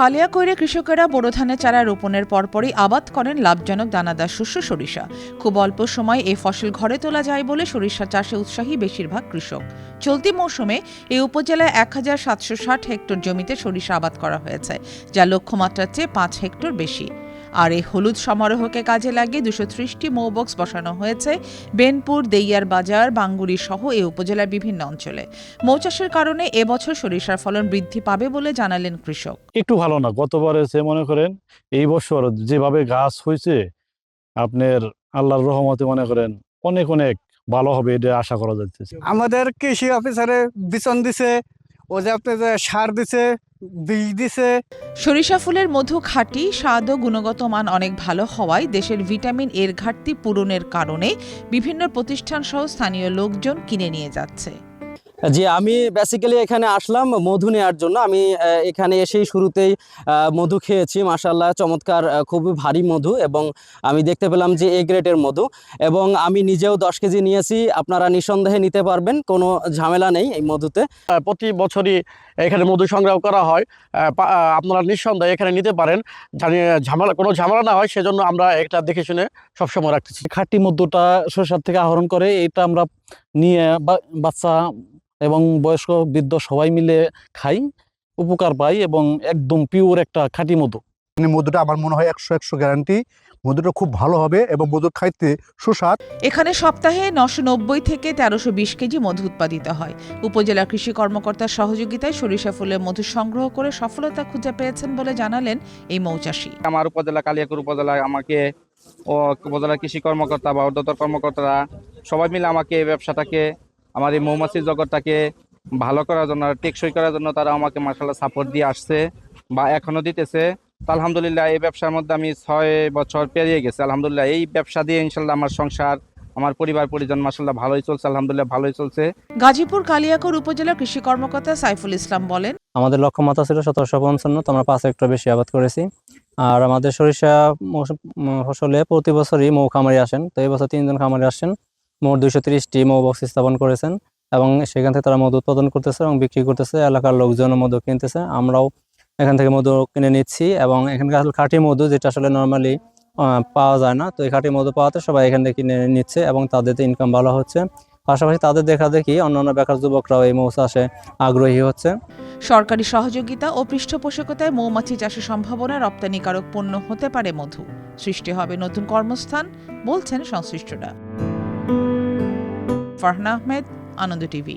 কালিয়াকৈরে কৃষকেরা বোরো ধানের চারা রোপণের পরপরই আবাদ করেন লাভজনক দানাদার শস্য সরিষা। খুব অল্প সময় এই ফসল ঘরে তোলা যায় বলে সরিষা চাষে উৎসাহী বেশিরভাগ কৃষক। চলতি মৌসুমে এই উপজেলায় এক হাজার সাতশো ষাট হেক্টর জমিতে সরিষা আবাদ করা হয়েছে, যা লক্ষ্যমাত্রার চেয়ে পাঁচ হেক্টর বেশি। আর এই হলুদ সমারোহকে কাজে লাগিয়ে দুশো ত্রিশটি মৌবক্স বসানো হয়েছে বেনপুর দেইয়ার বাজার বাঙ্গুরি সহ এই উপজেলার বিভিন্ন অঞ্চলে। মৌচাষের কারণে এবছর সরিষার ফলন বৃদ্ধি পাবে বলে জানালেন কৃষক। একটু ভালো না গতবার এসে মনে করেন এই বছর যেভাবে গাছ হয়েছে আপনার আল্লাহর রহমতে মনে করেন অনেক অনেক ভালো হবে এটা আশা করা যাচ্ছে আমাদের কৃষি অফিসারে বিচন দিছে ও যে আপনি যে সার দিছে বীজ দিছে। সরিষা ফুলের মধু খাঁটি স্বাদ ও গুণগত মান অনেক ভালো হওয়ায় দেশের ভিটামিন এর ঘাটতি পূরণের কারণে বিভিন্ন প্রতিষ্ঠান সহ স্থানীয় লোকজন কিনে নিয়ে যাচ্ছে। জি আমি বেসিক্যালি এখানে আসলাম মধু নেওয়ার জন্য। আমি এখানে এসেই শুরুতেই মধু খেয়েছি। মাসাল্লাহ চমৎকার খুবই ভারী মধু এবং আমি দেখতে পেলাম যে এ গ্রেডের মধু এবং আমি নিজেও দশ কেজি নিয়েছি। আপনারা নিঃসন্দেহে নিতে পারবেন কোনো ঝামেলা নেই এই মধুতে। প্রতি বছরই এখানে মধু সংগ্রহ করা হয়। আপনারা নিঃসন্দেহে এখানে নিতে পারেন। ঝামেলা কোনো ঝামেলা না হয় সেজন্য আমরা এটা দেখে শুনে সবসময় রাখতেছি। খাঁটি মধুটা সরষার থেকে আহরণ করে এটা আমরা নিয়ে বা- বাচ্চা এবং বয়স্ক বৃদ্ধ সবাই মিলে খাই উপকার পাই এবং একদম পিওর একটা খাঁটি মধু। মানে মধুটা আমার মনে হয় একশো একশো গ্যারান্টি মধুটা খুব ভালো হবে এবং মধু খাইতে সুস্বাদ। এখানে সপ্তাহে নশো নব্বই থেকে তেরোশো বিশ কেজি মধু উৎপাদিত হয়। উপজেলা কৃষি কর্মকর্তার সহযোগিতায় সরিষা ফুলের মধু সংগ্রহ করে সফলতা খুঁজে পেয়েছেন বলে জানালেন এই মৌচাষী আমার উপজেলা কালিয়াকুর উপজেলায় আমাকে ও উপজেলা কৃষি কর্মকর্তা বা অর্ধতর কর্মকর্তারা সবাই মিলে আমাকে এই ব্যবসাটাকে আমার এই মৌমাছির জগৎটাকে ভালো করার জন্য টেকসই করার জন্য তারা আমাকে মার্শাল্লাহ সাপোর্ট দিয়ে আসছে বা এখনও দিতেছে। তো আলহামদুলিল্লাহ এই ব্যবসার মধ্যে আমি ছয় বছর পেরিয়ে গেছি। আলহামদুলিল্লাহ এই ব্যবসা দিয়ে ইনশাল্লাহ আমার সংসার আমার পরিবার পরিজন মার্শাল্লাহ ভালোই চলছে আলহামদুলিল্লাহ ভালোই চলছে। গাজীপুর কালিয়াকৈর উপজেলা কৃষি কর্মকর্তা সাইফুল ইসলাম বলেন আমাদের লক্ষ্যমাত্রা ছিল সতেরোশো পঞ্চান্ন তো আমরা পাঁচ হেক্টর বেশি আবাদ করেছি। আর আমাদের সরিষা ফসলে প্রতি বছরই মৌ খামারি আসেন তো এই বছর তিনজন খামারি আসছেন। মোট দুইশো তিরিশটি মৌ বক্স স্থাপন করেছেন এবং সেখান থেকে তারা মধু উৎপাদন করতেছে এবং বিক্রি করতেছে। এলাকার লোকজন মধু কিনতেছে। আমরাও এখান থেকে মধু কিনে নিচ্ছি এবং এখানকার আসলে খাঁটি মধু যেটা আসলে নর্মালি পাওয়া যায় না। তো এই খাঁটি মধু পাওয়াতে সবাই এখান থেকে কিনে নিচ্ছে এবং তাদের ইনকাম ভালো হচ্ছে। পাশাপাশি তাদের দেখা দেখি অন্যান্য বেকার যুবকরাও এই মৌ চাষে আগ্রহী হচ্ছে। সরকারি সহযোগিতা ও পৃষ্ঠপোষকতায় মৌমাছি চাষের সম্ভাবনা রপ্তানিকারক পণ্য হতে পারে মধু। সৃষ্টি হবে নতুন কর্মস্থান, বলছেন সংশ্লিষ্টরা। ফারহানা আহমেদ আনন্দ টিভি।